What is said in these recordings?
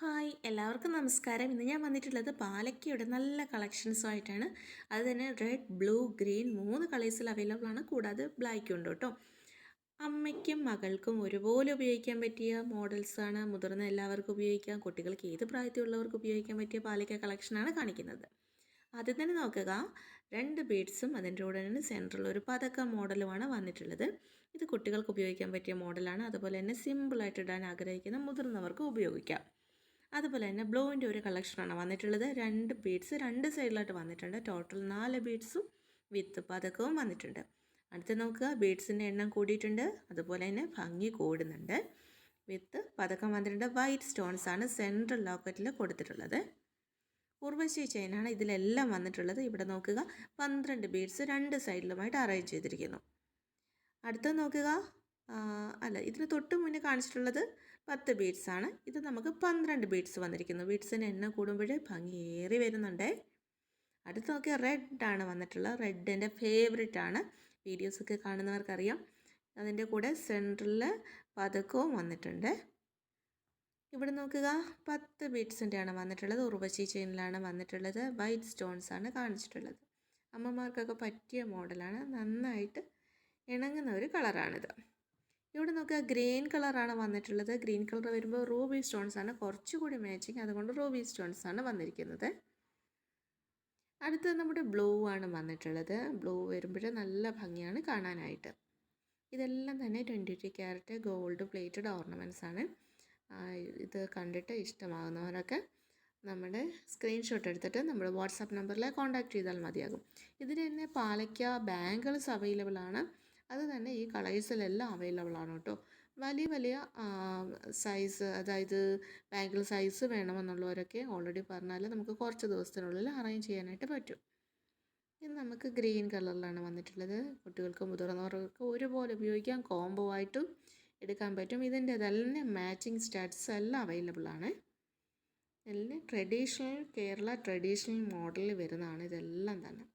Hi എല്ലാവർക്കും നമസ്കാരം. ഇന്ന് ഞാൻ വന്നിട്ടുള്ളത് പാലക്കയുടെ നല്ല കളക്ഷൻസുമായിട്ടാണ് അത് തന്നെ റെഡ് ബ്ലൂ ഗ്രീൻ മൂന്ന് കളേഴ്സിൽ അവൈലബിൾ ആണ്. കൂടാതെ ബ്ലാക്കും ഉണ്ട് കേട്ടോ. അമ്മയ്ക്കും മകൾക്കും ഒരുപോലെ ഉപയോഗിക്കാൻ പറ്റിയ മോഡൽസാണ് മുതിർന്ന എല്ലാവർക്കും ഉപയോഗിക്കാം. കുട്ടികൾക്ക് ഏത് പ്രായത്തിലുള്ളവർക്ക് ഉപയോഗിക്കാൻ പറ്റിയ പാലക്ക കളക്ഷനാണ് കാണിക്കുന്നത്. ആദ്യം തന്നെ നോക്കുക. രണ്ട് ബീഡ്സും അതിന്റെ കൂടെ തന്നെ സെൻട്രൽ ഒരു പതക്ക മോഡലുമാണ് വന്നിട്ടുള്ളത്. ഇത് കുട്ടികൾക്ക് ഉപയോഗിക്കാൻ പറ്റിയ മോഡലാണ് അതുപോലെ തന്നെ സിമ്പിളായിട്ട് ഇടാൻ ആഗ്രഹിക്കുന്ന മുതിർന്നവർക്ക് ഉപയോഗിക്കാം. അതുപോലെ തന്നെ ബ്ലൂവിന്റെ ഒരു കളക്ഷനാണ് വന്നിട്ടുള്ളത്. രണ്ട് ബീഡ്സ് രണ്ട് സൈഡിലായിട്ട് വന്നിട്ടുണ്ട്. ടോട്ടൽ നാല് ബീഡ്സും വിത്ത് പതക്കവും വന്നിട്ടുണ്ട്. അടുത്ത് നോക്കുക ബീഡ്സിന്റെ എണ്ണം കൂടിയിട്ടുണ്ട്. അതുപോലെ തന്നെ ഭംഗി കൂടുന്നുണ്ട്. വിത്ത് പതക്കം വന്നിട്ടുണ്ട്. വൈറ്റ് സ്റ്റോൺസ് ആണ് സെൻട്രൽ ലോക്കറ്റിൽ കൊടുത്തിട്ടുള്ളത്. ഉർവശി ചെയിനാണ് ഇതിലെല്ലാം വന്നിട്ടുള്ളത്. ഇവിടെ നോക്കുക പന്ത്രണ്ട് ബീഡ്സ് രണ്ട് സൈഡിലുമായിട്ട് അറേഞ്ച് ചെയ്തിരിക്കുന്നു. അടുത്ത നോക്കുക അല്ല ഇതിന് തൊട്ട് മുന്നേ കാണിച്ചിട്ടുള്ളത് പത്ത് ബീഡ്സ് ആണ്. ഇത് നമുക്ക് പന്ത്രണ്ട് ബീഡ്സ് വന്നിരിക്കുന്നു. ബീഡ്സിന് എണ്ണം കൂടുമ്പോൾ ഭംഗിയേറി വരുന്നുണ്ടേ. അടുത്ത് നോക്കി റെഡ് ആണ് വന്നിട്ടുള്ളത്. റെഡ് എന്റെ ഫേവറേറ്റ് ആണ്. വീഡിയോസൊക്കെ കാണുന്നവർക്കറിയാം. അതിന്റെ കൂടെ സെന്ററിൽ പതക്കവും വന്നിട്ടുണ്ട്. ഇവിടെ നോക്കുക. പത്ത് ബീഡ്സിന്റെ ആണ് വന്നിട്ടുള്ളത്. ഉർവശി ചെയിനിലാണ് വന്നിട്ടുള്ളത്. വൈറ്റ് സ്റ്റോൺസ് ആണ് കാണിച്ചിട്ടുള്ളത്. അമ്മമാർക്കൊക്കെ പറ്റിയ മോഡലാണ് നന്നായിട്ട് ഇണങ്ങുന്ന ഒരു കളറാണിത് നോക്കുക ഗ്രീൻ കളറാണ് വന്നിട്ടുള്ളത്. ഗ്രീൻ കളർ വരുമ്പോൾ റൂബി സ്റ്റോൺസ് ആണ്. കുറച്ചുകൂടി മാച്ചിങ്. അതുകൊണ്ട് റൂബി സ്റ്റോൺസ് ആണ് വന്നിരിക്കുന്നത്. അടുത്തത് നമ്മുടെ ബ്ലൂ ആണ് വന്നിട്ടുള്ളത്. ബ്ലൂ വരുമ്പോൾ നല്ല ഭംഗിയാണ് കാണാനായിട്ട്. ഇതെല്ലാം തന്നെ twenty two carat gold plated ornaments ആണ്. ഇത് കണ്ടിട്ട് ഇഷ്ടമാകുന്നവരൊക്കെ നമ്മുടെ സ്ക്രീൻഷോട്ട് എടുത്തിട്ട് നമ്മുടെ വാട്സാപ്പ് നമ്പറിൽ കോൺടാക്റ്റ് ചെയ്താൽ മതിയാകും. ഇതിന് തന്നെ പാലയ്ക്ക ബാങ്കിൾസ് അവൈലബിൾ ആണ്. അത് തന്നെ ഈ കളേഴ്സിലെല്ലാം അവൈലബിൾ ആണ് കേട്ടോ. വലിയ വലിയ സൈസ് അതായത് ബാങ്കിൾ സൈസ് വേണമെന്നുള്ളവരൊക്കെ ഓൾറെഡി പറഞ്ഞാൽ നമുക്ക് കുറച്ച് ദിവസത്തിനുള്ളിൽ അറേഞ്ച് ചെയ്യാനായിട്ട് പറ്റും. ഇത് നമുക്ക് ഗ്രീൻ കളറിലാണ് വന്നിട്ടുള്ളത്. കുട്ടികൾക്ക് മുതിർന്നവർക്ക് ഒരുപോലെ ഉപയോഗിക്കാം. കോംബോ ആയിട്ടും എടുക്കാൻ പറ്റും. ഇതിന്റെ തന്നെ മാച്ചിങ് സ്റ്റാറ്റ്സ് എല്ലാം അവൈലബിൾ ആണ് എല്ലാം ട്രഡീഷണൽ കേരള ട്രഡീഷണൽ മോഡലിൽ വരുന്നതാണ് ഇതെല്ലാം തന്നെ.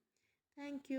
താങ്ക്